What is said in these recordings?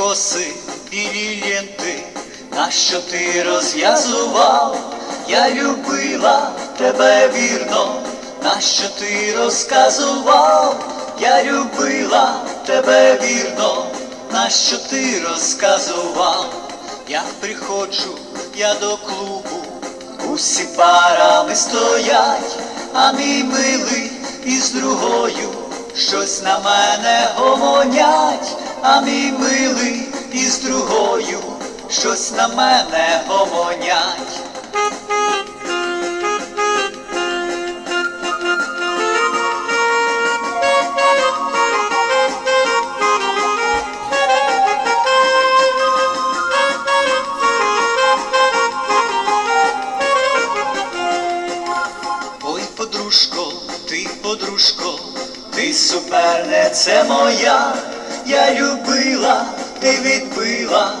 коси, білі ленти, нащо ти розв'язував? Я любила тебе вірно, нащо ти розказував? Я любила тебе вірно, нащо ти розказував? Я приходжу, я до клубу, усі парами стоять, а мій милий із другою щось на мене гомонять, а мій милий із другою щось на мене гомонять. Подружко, ти подружко, ти суперниця моя, я любила, ти відбила,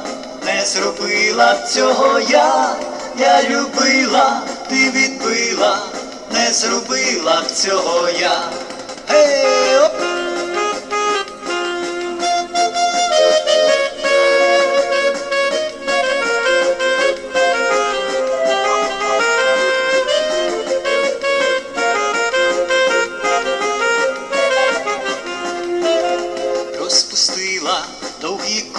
не зробила цього я, я любила, ти відбила, не зробила б цього я. Hey, оп!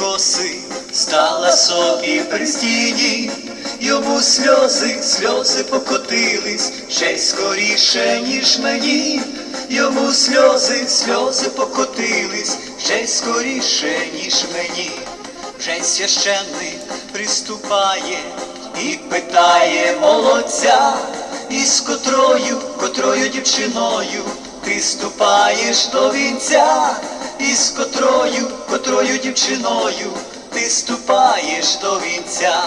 Коси, стала собі при стіні, йому сльози, сльози покотились ще й скоріше, ніж мені, йому сльози, сльози покотились ще й скоріше, ніж мені, вже священник приступає і питає молодця, із котрою, котрою дівчиною ти ступаєш до вінця, із котрою, котрою дівчиною ти ступаєш до вінця.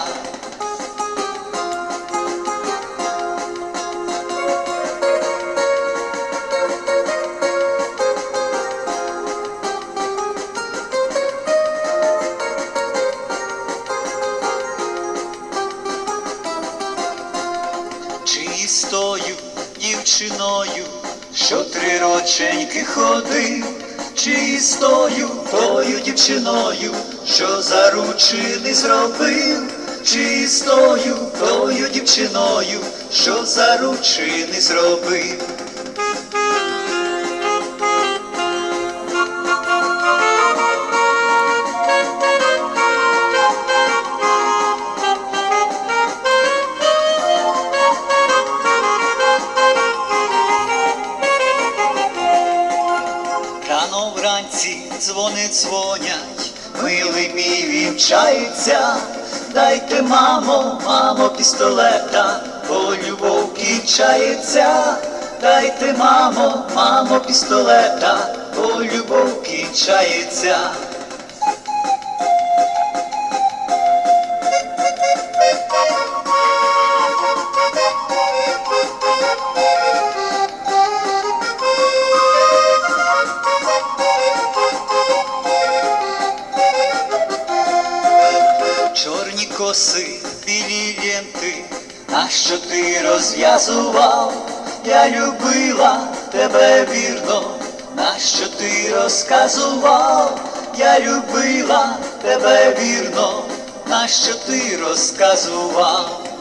Чи із тою дівчиною, що три роченьки ходив, чи із тою, дівчиною, що заручини зробив, чистою тою, дівчиною, що заручини зробив. Вранці дзвони дзвонять, милий мій вінчається, дайте, мамо, мамо, пістолета, бо любов кінчається, дайте, мамо, мамо, пістолета, бо любов кінчається. Коси, білі ленти, нащо ти розв'язував? Я любила тебе вірно, нащо ти розказував? Я любила тебе вірно, нащо ти розказував?